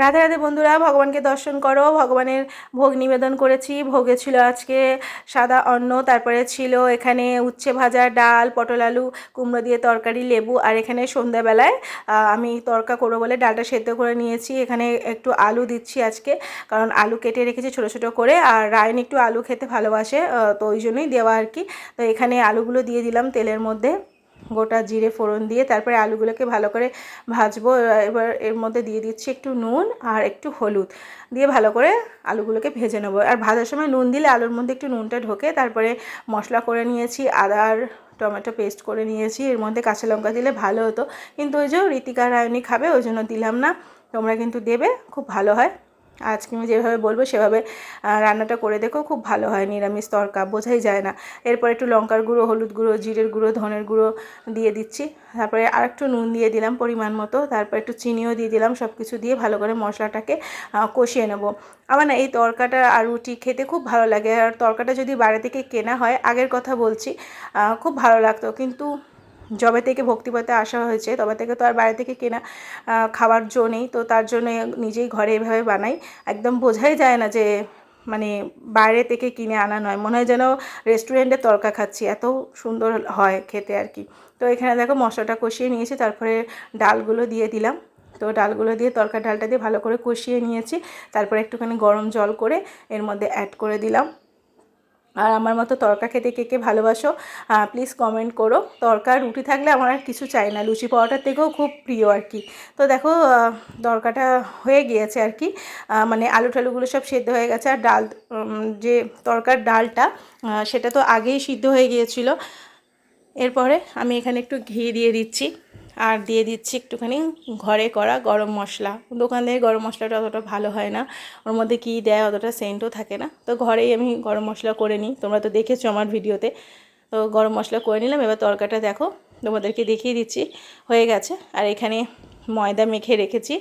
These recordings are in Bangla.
রাধে রাধে বন্ধুরা, ভগবানকে দর্শন করো। ভগবানের ভোগ নিবেদন করেছি। ভোগে ছিল আজকে সাদা অন্ন, তারপরে ছিল এখানে উচ্ছে ভাজা, ডাল, পটল আলু, কুমড়ো দিয়ে তরকারি, লেবু, আর এখানে সন্ধ্যাবেলায় আমি তরকা করব বলে ডালটা সেদ্ধ করে নিয়েছি। এখানে একটু আলু দিচ্ছি আজকে, কারণ আলু কেটে রেখেছি ছোটো ছোটো করে, আর রায়ন একটু আলু খেতে ভালোবাসে তো ওই জন্যই দেওয়া আর কি। তো এখানে আলুগুলো দিয়ে দিলাম তেলের মধ্যে। গোটা জিরে ফোড়ন দিয়ে তারপরে আলুগুলোকে ভালো করে ভাজবো। এবার এর মধ্যে দিয়ে দিচ্ছি একটু নুন আর একটু হলুদ। দিয়ে ভালো করে আলুগুলোকে ভেজে নেব। আর ভাজার সময় নুন দিলে আলুর মধ্যে একটু নুনটা ঢোকে। তারপরে মশলা করে নিয়েছি আদার টমেটো পেস্ট করে নিয়েছি। এর মধ্যে কাঁচা লঙ্কা দিলে ভালো হতো। কিন্তু ওই যে ঋতিকা রায়নি খাবে, ওই জন্য দিলাম না। তোমরা কিন্তু দেবে, খুব ভালো হয়। আজকে আমি যেভাবে বলব সেভাবে রান্নাটা করে দেখো, খুব ভালো হয়। নিরামিষ তরকা বোঝাই যায় না। এরপর একটু লঙ্কার গুঁড়ো, হলুদ গুঁড়ো, জিরের গুঁড়ো, ধনের গুঁড়ো দিয়ে দিচ্ছি। তারপরে আর একটু নুন দিয়ে দিলাম পরিমাণ মতো। তারপর একটু চিনিও দিয়ে দিলাম সব কিছু দিয়ে ভালো করে মশলাটাকে কষিয়ে নেব। আমার না এই তরকাটা আর রুটি খেতে খুব ভালো লাগে। আর তরকাটা যদি বাইরে থেকে কেনা হয়, আগের কথা বলছি খুব ভালো লাগতো। কিন্তু যবে থেকে ভক্তিপথে আসা হয়েছে, তবে থেকে তো আর বাইরে থেকে কেনা খাবার জো নেই, তো তার জন্য নিজেই ঘরে এভাবে বানাই। একদম বোঝাই যায় না যে মানে বাইরে থেকে কিনে আনা নয়, মনে হয় যেন রেস্টুরেন্টে তরকা খাচ্ছি, এত সুন্দর হয় খেতে আর কি। তো এখানে দেখো মশলাটা কষিয়ে নিয়েছি, তারপরে ডালগুলো দিয়ে দিলাম। তো ডালগুলো দিয়ে তরকা ডালটা দিয়ে ভালো করে কষিয়ে নিয়েছি, তারপরে একটুখানি গরম জল করে এর মধ্যে অ্যাড করে দিলাম। আর আমার মতো তরকা খেতে কে কে ভালোবাসো প্লিজ কমেন্ট করো। তরকা রুটি থাকলে আমার আর কিছু চাই না। লুচি পাওয়াটার থেকেও খুব প্রিয় আর কি। তো দেখো তরকাটা হয়ে গিয়েছে আর কি। মানে আলু টালুগুলো সব সেদ্ধ হয়ে গেছে। আর ডাল যে তরকার ডালটা সেটা তো আগেই সিদ্ধ হয়ে গিয়েছিল। এরপরে আমি এখানে একটু ঘি দিয়ে দিচ্ছি। আর দিয়ে দিচ্ছি একটুখানি ঘরে করা গরম মশলা। দোকানের গরম মশলাটা অতটা ভালো হয় না। ওর মধ্যে কী দেয় অতটা সেন্টও থাকে না। তো ঘরেই আমি গরম মশলা করে নিই। তোমরা তো দেখেছ আমার ভিডিওতে। তো গরম মশলা করে নিলাম। এবার তরকাটা দেখো, তোমাদেরকে দেখিয়ে দিচ্ছি। হয়ে গেছে। আর এখানে ময়দা মেখে রেখেছি।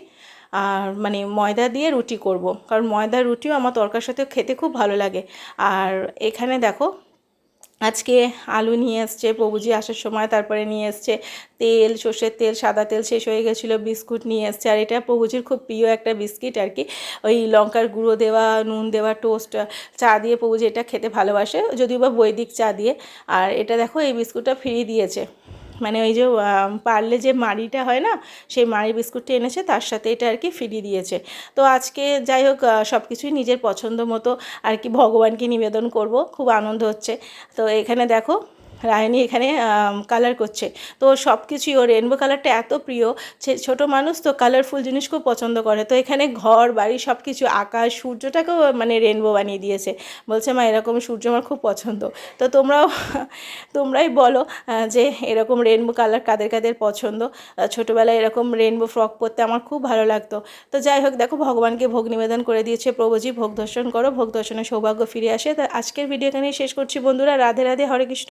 আর মানে ময়দা দিয়ে রুটি করব। কারণ ময়দা রুটিও আমার তরকার সাথে খেতে খুব ভালো লাগে। আর এখানে দেখো আজকে আলু নিয়ে এসছে, প্রভুজি আসার সময় তারপরে নিয়ে এসছে, তেল, সর্ষের তেল, সাদা তেল শেষ হয়ে গেছিল, বিস্কুট নিয়ে এসছে, আর এটা প্রভুজির খুব প্রিয় একটা বিস্কিট আর কি। ওই লঙ্কার গুঁড়ো দেওয়া, নুন দেওয়া, টোস্ট, চা দিয়ে প্রভুজি এটা খেতে ভালোবাসে, যদিও বা বৈদিক চা দিয়ে। আর এটা দেখো, এই বিস্কুটটা ফ্রি দিয়েছে। মানে ওই যে পারলে যে মাড়িটা হয় না, সেই মাড়ি বিস্কুটটি এনেছে, তার সাথে এটা আর কি ফিরিয়ে দিয়েছে। তো আজকে যাই হোক সব কিছুই নিজের পছন্দ মতো আর কি ভগবানকে নিবেদন করব, খুব আনন্দ হচ্ছে। তো এখানে দেখো রায়নি এখানে কালার করছে। তো সব কিছুই ও রেনবো কালারটা এত প্রিয় ছোট মানুষ তো কালারফুল জিনিস খুব পছন্দ করে। তো এখানে ঘর, বাড়ি সব কিছু আকাশ, সূর্যটাকেও মানে রেনবো বানিয়ে দিয়েছে। বলছে, মা, এরকম সূর্য আমার খুব পছন্দ। তো তোমরাও, তোমরাই বলো যে এরকম রেনবো কালার কাদের কাদের পছন্দ? ছোটোবেলায় এরকম রেনবো ফ্রক পরতে আমার খুব ভালো লাগতো। তো যাই হোক, দেখো, ভগবানকে ভোগ নিবেদন করে দিয়েছে প্রভুজি। ভোগ দর্শন করো, ভোগ দর্শনের সৌভাগ্য ফিরে আসে। তা আজকের ভিডিও এখানেই শেষ করছি বন্ধুরা। রাধে রাধে, হরে কৃষ্ণ।